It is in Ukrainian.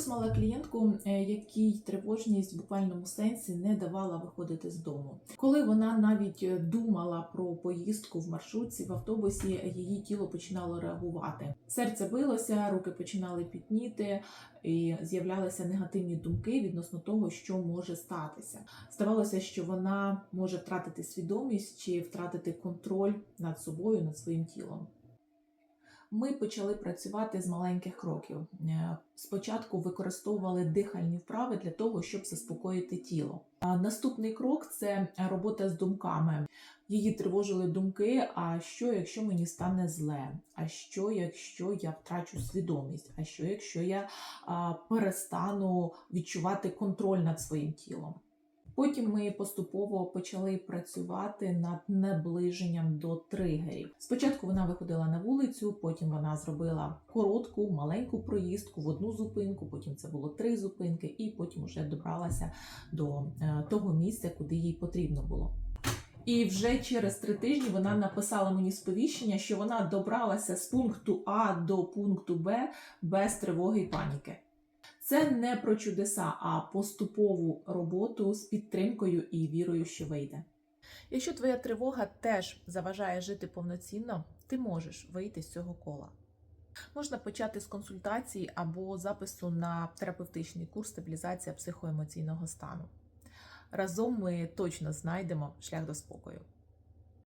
Якось мала клієнтку, е, якій тривожність в буквальному сенсі не давала виходити з дому. Коли вона навіть е, думала про поїздку в маршрутці в автобусі, її тіло починало реагувати. Серце билося, руки починали пітніти, і з'являлися негативні думки відносно того, що може статися. Здавалося, що вона може втратити свідомість чи втратити контроль над собою, над своїм тілом. Ми почали працювати з маленьких кроків. Е, Спочатку використовували дихальні вправи для того, щоб заспокоїти тіло. Наступний крок це робота з думками. Її тривожили думки: а що, якщо мені стане зле? А що, якщо я втрачу свідомість? А що, якщо я перестану відчувати контроль над своїм тілом? Потім ми поступово почали працювати над наближенням до тригерів. Спочатку вона виходила на вулицю, потім вона зробила коротку, маленьку проїздку в одну зупинку, потім це було три зупинки, і потім вже добралася до е, того місця, куди їй потрібно було. І вже через три тижні вона написала мені сповіщення, що вона добралася з пункту А до пункту Б без тривоги і паніки. Це не про чудеса, а поступову роботу з підтримкою і вірою, що вийде. Якщо твоя тривога теж заважає жити повноцінно, ти можеш вийти з цього кола. Можна почати з консультації або запису на терапевтичний курс стабілізація психоемоційного стану. Разом ми точно знайдемо шлях до спокою.